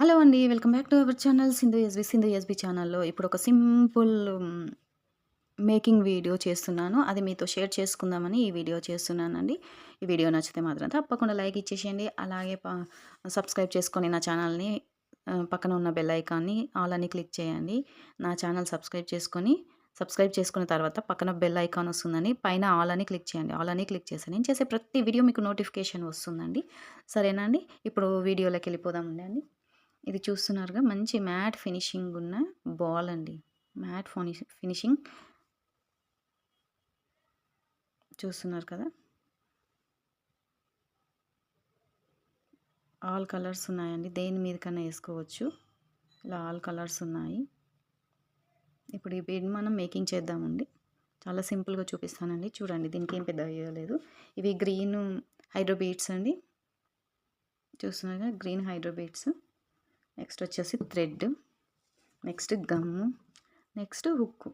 Hello అండి. Welcome back to our channel Sindhu SB Sindhu SB ఛానల్‌లో ఇప్పుడు ఒక సింపుల్ మేకింగ్ వీడియో చేస్తున్నాను. అది మీతో షేర్ చేసుకుందామని ఈ వీడియో చేస్తున్నానండి. ఈ వీడియో నచ్చితే మాత్రం తప్పకుండా లైక్ ఇచ్చేసేయండి. అలాగే సబ్స్క్రైబ్ చేసుకొని నా ఛానల్‌ని పక్కన ఉన్న బెల్ ఐకాన్‌ని ఆల్ అని క్లిక్ చేయండి. నా ఛానల్ సబ్స్క్రైబ్ చేసుకొని సబ్స్క్రైబ్ చేసుకున్న తర్వాత పక్కన బెల్ ఐకాన్ వస్తుందని పైన ఆల్ అని క్లిక్ చేయండి. ఆల్ అని క్లిక్ చేసి నేను చేసే ప్రతి వీడియో మీకు నోటిఫికేషన్ వస్తుందండి. సరేనా అండి? ఇప్పుడు వీడియోలోకి వెళ్ళిపోదామండి అండి. ఇది చూస్తున్నారుగా మంచి మ్యాట్ ఫినిషింగ్ ఉన్న బాల్ అండి. మ్యాట్ ఫినిష్ ఫినిషింగ్ చూస్తున్నారు కదా! ఆల్ కలర్స్ ఉన్నాయండి. దేని మీదకన్నా వేసుకోవచ్చు ఇలా ఆల్ కలర్స్ ఉన్నాయి. ఇప్పుడు ఈ బెడ్ మనం మేకింగ్ చేద్దామండి. చాలా సింపుల్‌గా చూపిస్తానండి. చూడండి దీనికి ఏం పెద్ద వేయలేదు ఇవి గ్రీన్ హైడ్రోబీట్స్ అండి. చూస్తున్నారు గ్రీన్ హైడ్రోబీట్స్ నెక్స్ట్ వచ్చేసి thread. Next gum. Next hook.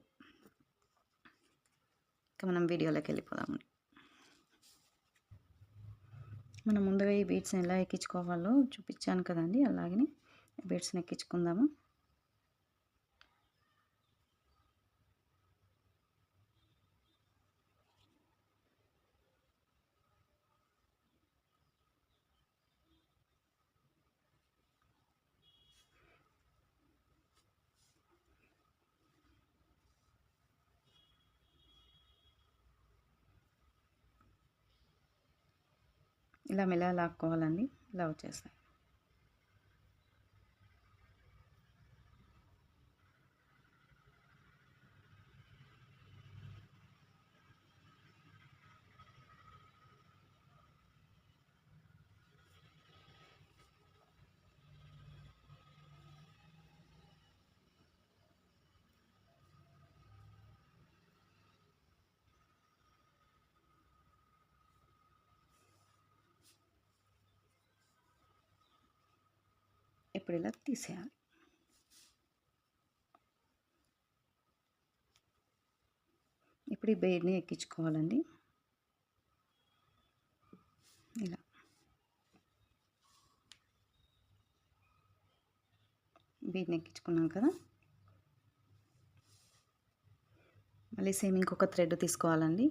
ఇంకా మనం వీడియోలోకి వెళ్ళిపోదాము మనం ముందుగా ఈ బీడ్స్‌ని ఎలా ఎక్కించుకోవాలో చూపించాను కదండీ! అలాగనే బీడ్స్‌ని ఎక్కించుకుందాము. ఇలా మెల్లగా లాక్కోవాలండి. ఇలా వచ్చేస్తాయి. ఇప్పుడు ఇలా తీసేయాలి. ఇప్పుడు ఈ బీడ్‌ని ఎక్కించుకోవాలండి. ఇలా. బీడ్‌ని ఎక్కించుకున్నాం కదా! మళ్ళీ సేమ్ ఇంకొక థ్రెడ్ తీసుకోవాలండి.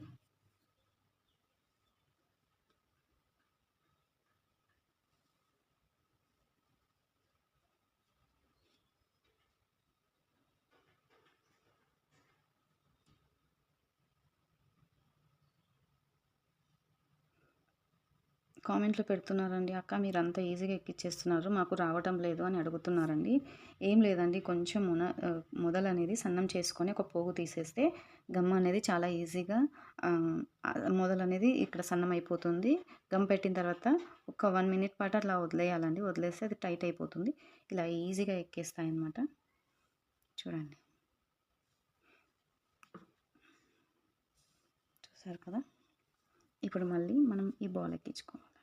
కామెంట్‌లో పెడుతున్నారండి. అక్క మీరు అంత ఈజీగా ఎక్కిచ్చేస్తున్నారు. మాకు రావటం లేదు అని అడుగుతున్నారండి. ఏం లేదండి కొంచెం మున మొదలు మొదలనేది సన్నం చేసుకొని ఒక పోగు తీసేస్తే గమ్ అనేది చాలా ఈజీగా మొదలు మొదలనేది ఇక్కడ సన్నం అయిపోతుంది. గమ్ పెట్టిన తర్వాత ఒక వన్ మినిట్ పాటు అట్లా వదిలేయాలండి. వదిలేస్తే అది టైట్ అయిపోతుంది. ఇలా ఈజీగా ఎక్కేస్తాయన్నమాట. చూడండి. చూసారు కదా! ఇప్పుడు మళ్ళీ మనం ఈ బాల్ ఎక్కించుకోవాలి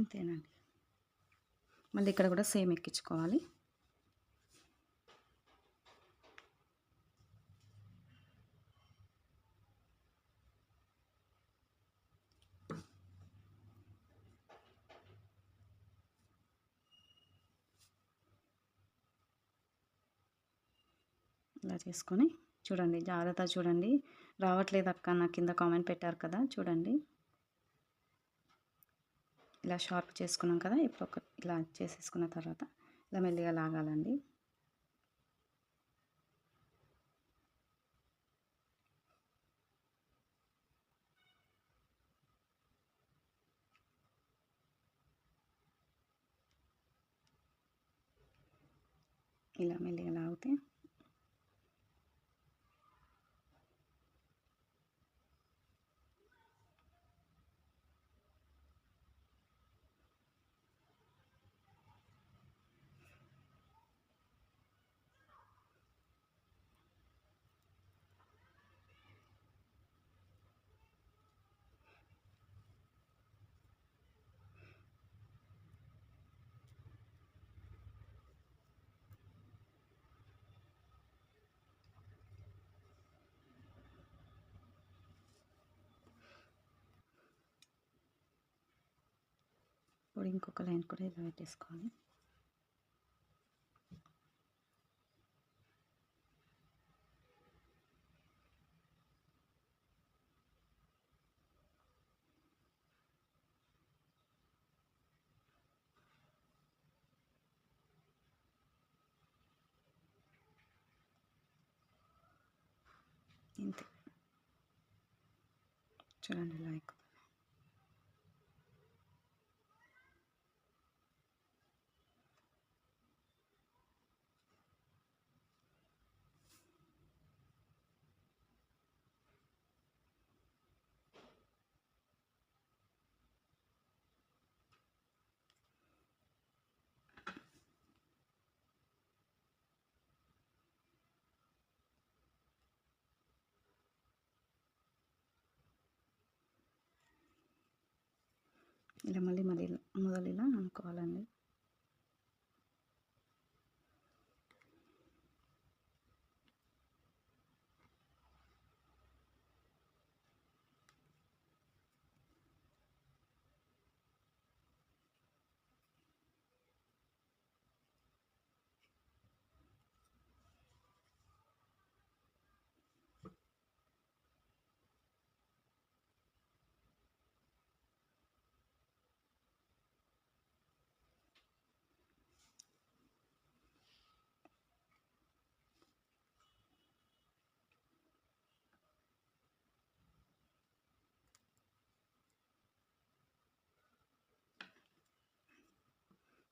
ఇంతేనండి. మళ్ళీ ఇక్కడ కూడా సేమ్ ఎక్కించుకోవాలి. ఇలా చేసుకొని చూడండి జాగ్రత్తగా చూడండి. రావట్లేదు అక్క నాకు కింద కామెంట్ పెట్టారు కదా! చూడండి. ఇలా షార్ప్ చేసుకున్నాం కదా ఇప్పుడు ఒక ఇలా చేసేసుకున్న తర్వాత ఇలా మెల్లిగా లాగాలండి. ఇలా మెల్లిగా లాగితే ఇప్పుడు ఇంకొక లైన్ కూడా ఇలా పెట్టేసుకోవాలి ఇంతే. చూడండి ఇలా ఎక్కువ ఇలా మళ్ళీ మళ్ళీ మొదలు ఇలా అనుకోవాలండి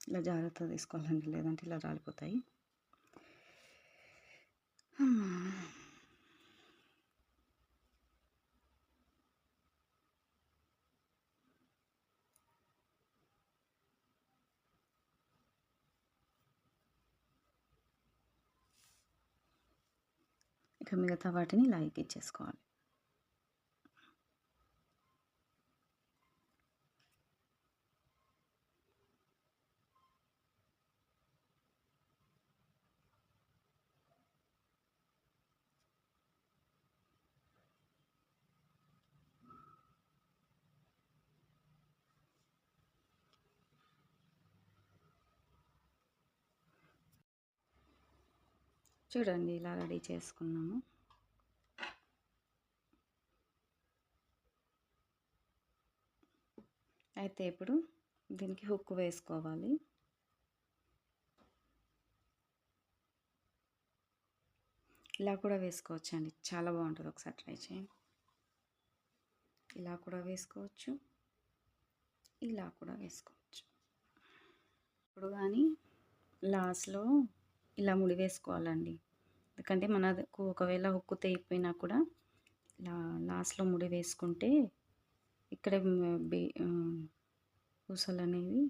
ఇలా జాగ్రత్తగా తీసుకోవాలండి లేదంటే ఇలా రాలిపోతాయి అమ్మా ఇక మిగతా వాటిని ఇలా ఎక్కించేసుకోవాలి చూడండి ఇలా రెడీ చేసుకున్నాము. అయితే ఇప్పుడు దీనికి హుక్ వేసుకోవాలి. ఇలా కూడా వేసుకోవచ్చు అండి చాలా బాగుంటుంది. ఒకసారి ట్రై చేయండి. ఇలా కూడా వేసుకోవచ్చు. ఇలా కూడా వేసుకోవచ్చు. ఇప్పుడు కానీ లాస్ట్లో ఇలా ముడి వేసుకోవాలండి. ఎందుకంటే మనకు ఒకవేళ హుక్కు తెగిపోయినా కూడా ఇలా లాస్ట్లో ముడి వేసుకుంటే ఇక్కడ పూసలు అనేవి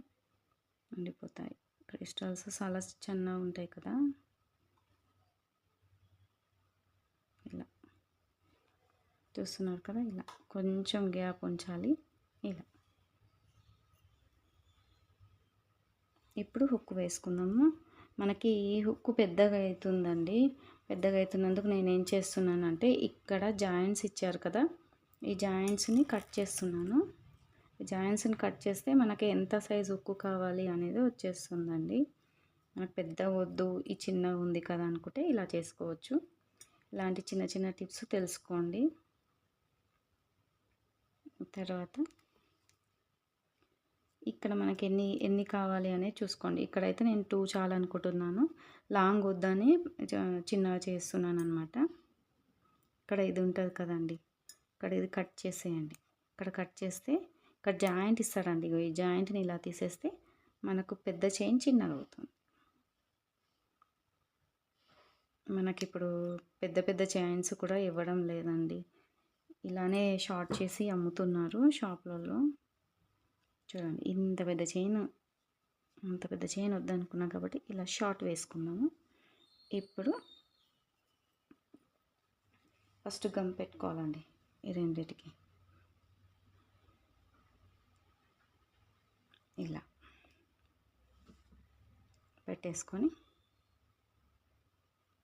ఉండిపోతాయి క్రిస్టల్స్ చాలా చిన్నగా ఉంటాయి కదా. ఇలా. చూస్తున్నారు కదా ఇలా. కొంచెం గ్యాప్ ఉంచాలి. ఇలా. ఇప్పుడు హుక్ వేసుకుందాము. మనకి ఈ హుక్కు పెద్దగా అవుతుందండి. పెద్దగా అవుతున్నందుకు నేను ఏం చేస్తున్నానంటే ఇక్కడ జాయింట్స్ ఇచ్చారు కదా ఈ జాయింట్స్ని కట్ చేస్తున్నాను. ఈ జాయింట్స్ని కట్ చేస్తే మనకి ఎంత సైజు ఉక్కు కావాలి అనేది వచ్చేస్తుందండి. మనకు పెద్ద వద్దు ఈ చిన్న ఉంది కదా అనుకుంటే ఇలా చేసుకోవచ్చు. ఇలాంటి చిన్న చిన్న టిప్స్ తెలుసుకోండి. తర్వాత ఇక్కడ మనకి ఎన్ని ఎన్ని కావాలి అనేది చూసుకోండి. ఇక్కడైతే నేను టూ చాలనుకుంటున్నాను లాంగ్ వద్దని చిన్నగా చేస్తున్నాను అనమాట ఇక్కడ ఇది ఉంటుంది కదండి. ఇక్కడ ఇది కట్ చేసేయండి. ఇక్కడ కట్ చేస్తే ఇక్కడ జాయింట్ ఇస్తారండి ఈ జాయింట్ని ఇలా తీసేస్తే మనకు పెద్ద చైన్ చిన్నగా అవుతుంది. మనకిప్పుడు పెద్ద పెద్ద చైన్స్ కూడా ఇవ్వడం లేదండి. ఇలానే షార్ట్ చేసి అమ్ముతున్నారు షాప్లలో. చూడండి ఇంత పెద్ద చైన్ అంత పెద్ద చైన్ వద్దనుకున్నాం కాబట్టి ఇలా షార్ట్ వేసుకున్నాము ఇప్పుడు ఫస్ట్ గమ్ పెట్టుకోవాలండి ఈ రెండింటికి. ఇలా పెట్టేసుకొని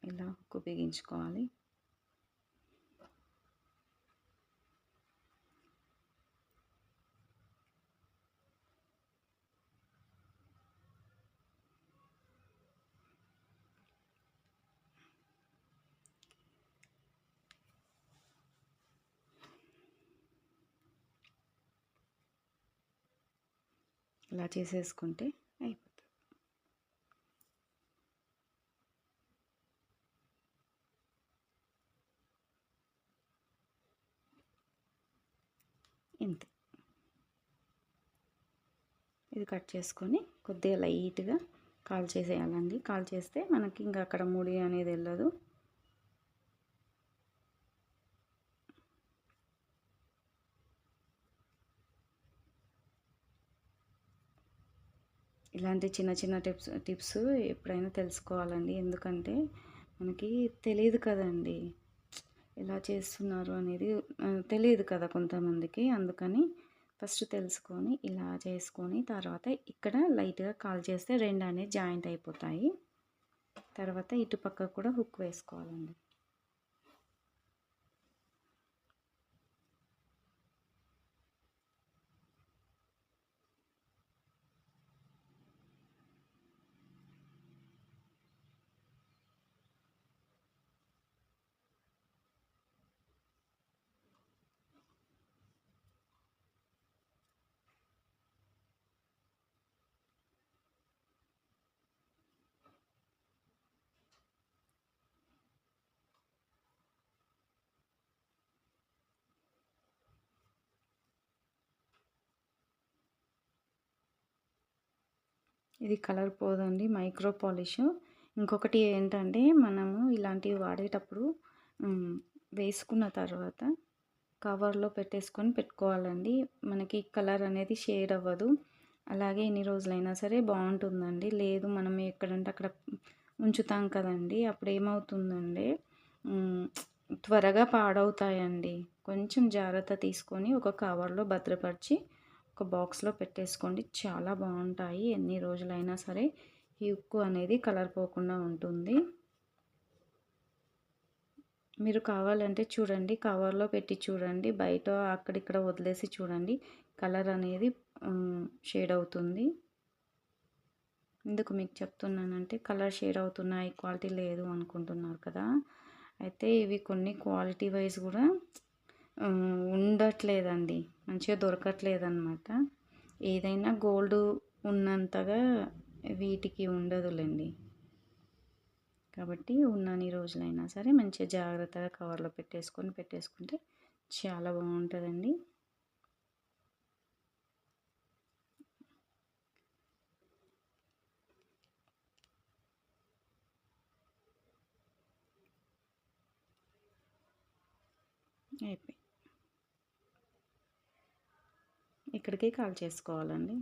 ఇలా ఉక్కు బిగించుకోవాలి ఇలా చేసేసుకుంటే అయిపోతుంది. ఇంతే. ఇది కట్ చేసుకొని కొద్దిగా లైట్గా కాల్ చేసేయాలండి. కాల్ చేస్తే మనకి ఇంకా అక్కడ ముడి అనేది వెళ్ళదు. ఇలాంటి చిన్న చిన్న టిప్స్ టిప్స్ ఎప్పుడైనా తెలుసుకోవాలండి. ఎందుకంటే మనకి తెలియదు కదండి. ఎలా చేస్తున్నారు అనేది తెలియదు కదా కొంతమందికి. అందుకని ఫస్ట్ తెలుసుకొని ఇలా చేసుకొని తర్వాత ఇక్కడ లైట్గా కాల్ చేస్తే రెండు అనేది జాయింట్ అయిపోతాయి. తర్వాత ఇటు పక్క కూడా హుక్ వేసుకోవాలండి. ఇది కలర్ పోదండి మైక్రో పాలిష్. ఇంకొకటి ఏంటంటే మనము ఇలాంటివి వాడేటప్పుడు వేసుకున్న తర్వాత కవర్లో పెట్టేసుకొని పెట్టుకోవాలండి. మనకి కలర్ అనేది షేడ్ అవ్వదు. అలాగే ఎన్ని రోజులైనా సరే బాగుంటుందండి. లేదు మనం ఎక్కడంటే అక్కడ ఉంచుతాం కదండి. అప్పుడు ఏమవుతుందండి త్వరగా పాడవుతాయండి. కొంచెం జాగ్రత్త తీసుకొని ఒక కవర్లో భద్రపరిచి ఒక బాక్స్లో పెట్టేసుకోండి. చాలా బాగుంటాయి. ఎన్ని రోజులైనా సరే ఈ ఉక్కు అనేది కలర్ పోకుండా ఉంటుంది. మీరు కావాలంటే చూడండి. కవర్లో పెట్టి చూడండి. బయట అక్కడిక్కడ వదిలేసి చూడండి. కలర్ అనేది షేడ్ అవుతుంది. ఎందుకు మీకు చెప్తున్నానంటే కలర్ షేడ్ అవుతున్నాయి క్వాలిటీ లేదు అనుకుంటున్నారు కదా. అయితే ఇవి కొన్ని క్వాలిటీ వైజ్ కూడా ఉండట్లేదండి. మంచిగా దొరకట్లేదు అనమాట ఏదైనా గోల్డ్ ఉన్నంతగా వీటికి ఉండదులేండి. కాబట్టి ఉన్నన్ని రోజులైనా సరే మంచిగా జాగ్రత్తగా కవర్లో పెట్టేసుకొని పెట్టేసుకుంటే చాలా బాగుంటుందండి. అయిపోయింది ఇక్కడికి కాల్ చేసుకోవాలండి.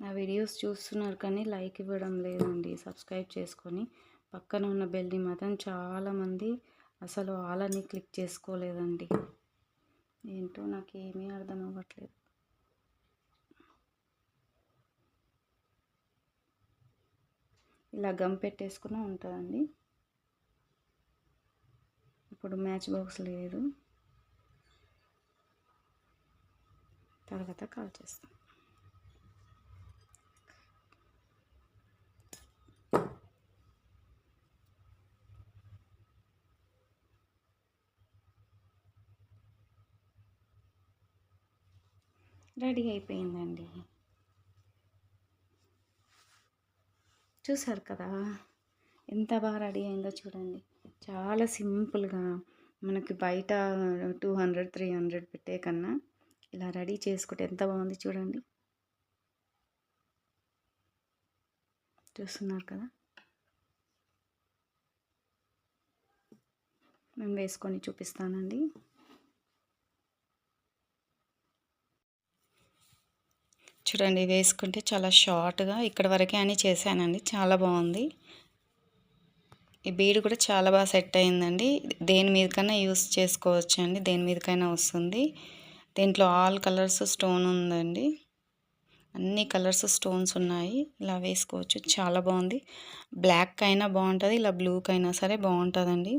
నా వీడియోస్ చూస్తున్నారు కానీ లైక్ ఇవ్వడం లేదండి. సబ్స్క్రైబ్ చేసుకొని పక్కన ఉన్న బెల్ని మాత్రం చాలామంది అసలు ఆలని క్లిక్ చేసుకోలేదండి. ఏంటో నాకు ఏమీ అర్థం అవ్వట్లేదు. ఇలా గమ్ పెట్టేసుకుని ఉంటుందండి. ఇప్పుడు మ్యాచ్ బాక్స్ లేదు. తర్వాత కాల్ చేస్తాను రెడీ అయిపోయిందండి. చూసారు కదా ఎంత బాగా రెడీ అయిందో చూడండి. చాలా సింపుల్గా మనకి బయట టూ హండ్రెడ్ త్రీ హండ్రెడ్ పెట్టే కన్నా ఇలా రెడీ చేసుకుంటే ఎంత బాగుంది చూడండి. చూస్తున్నారు కదా? మేము వేసుకొని చూపిస్తానండి. చూడండి వేసుకుంటే చాలా షార్ట్గా ఇక్కడ వరకే అని చేశానండి. చాలా బాగుంది. ఈ బీడ్ కూడా చాలా బాగా సెట్ అయిందండి. దేని మీదకైనా యూస్ చేసుకోవచ్చు అండి దేని మీదకైనా వస్తుంది. దీంట్లో ఆల్ కలర్స్ స్టోన్ ఉందండి. అన్ని కలర్స్ స్టోన్స్ ఉన్నాయి. ఇలా వేసుకోవచ్చు. చాలా బాగుంది. బ్లాక్ అయినా బాగుంటుంది. ఇలా బ్లూకి అయినా సరే బాగుంటుందండి.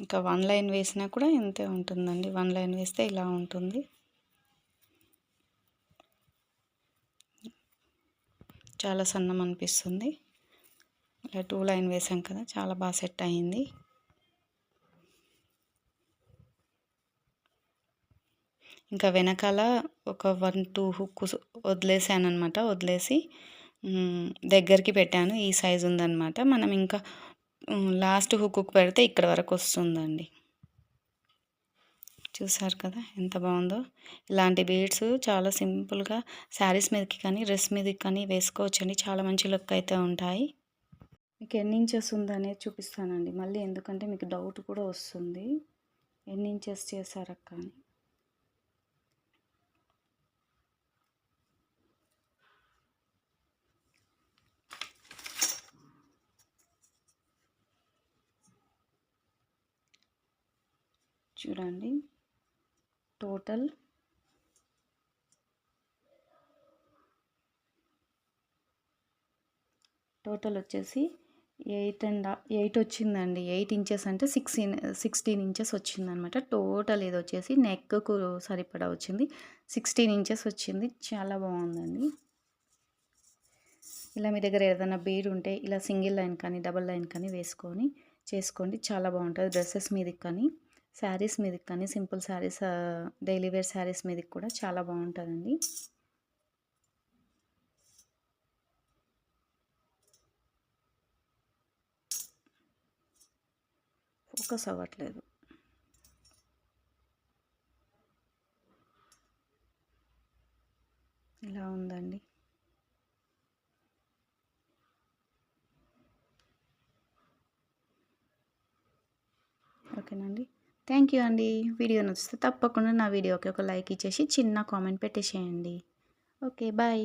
ఇంకా వన్ లైన్ వేసినా కూడా ఇంతే ఉంటుందండి. వన్ లైన్ వేస్తే ఇలా ఉంటుంది. చాలా సన్నం అనిపిస్తుంది. ఇలా టూ లైన్ వేసాం కదా చాలా బాగా సెట్ అయింది. ఇంకా వెనకాల ఒక వన్ టూ హుక్ వదిలేసాను అనమాట వదిలేసి దగ్గరికి పెట్టాను. ఈ సైజు ఉందన్నమాట. మనం ఇంకా లాస్ట్ హుక్ పెడితే ఇక్కడ వరకు వస్తుందండి. చూసారు కదా ఎంత బాగుందో. ఇలాంటి బీడ్స్ చాలా సింపుల్గా శారీస్ మీదకి కానీ డ్రెస్ మీదకి కానీ వేసుకోవచ్చండి. చాలా మంచి లుక్ అయితే ఉంటాయి. మీకు ఎన్ని ఇంచెస్ ఉందనేది చూపిస్తానండి. మళ్ళీ ఎందుకంటే మీకు డౌట్ కూడా వస్తుంది. ఎన్ని ఇంచెస్ చేశారక్క అని. చూడండి. టోటల్ టోటల్ వచ్చేసి ఎయిట్ అండ్ ఎయిట్ వచ్చిందండి. ఎయిట్ ఇంచెస్ అంటే సిక్స్టీన్ సిక్స్టీన్ ఇంచెస్ వచ్చిందనమాట. టోటల్ ఇది వచ్చేసి నెక్కు సరిపడా వచ్చింది. సిక్స్టీన్ ఇంచెస్ వచ్చింది. చాలా బాగుందండి. ఇలా మీ దగ్గర ఏదైనా బీడ్ ఉంటే ఇలా సింగిల్ లైన్ కానీ డబల్ లైన్ కానీ వేసుకొని చేసుకోండి. చాలా బాగుంటుంది డ్రెస్సెస్ మీదకి కానీ. శారీస్ మీదకి కానీ simple saris daily wear saris మీదకి కూడా చాలా బాగుంటుందండి. ఫోకస్ అవ్వట్లేదు ఇలా ఉందండి ఓకేనండి థ్యాంక్ యూ అండి. వీడియో నచ్చితే తప్పకుండా నా వీడియోకి ఒక లైక్ ఇచ్చేసి చిన్న కామెంట్ పెట్టేసేయండి. Okay bye.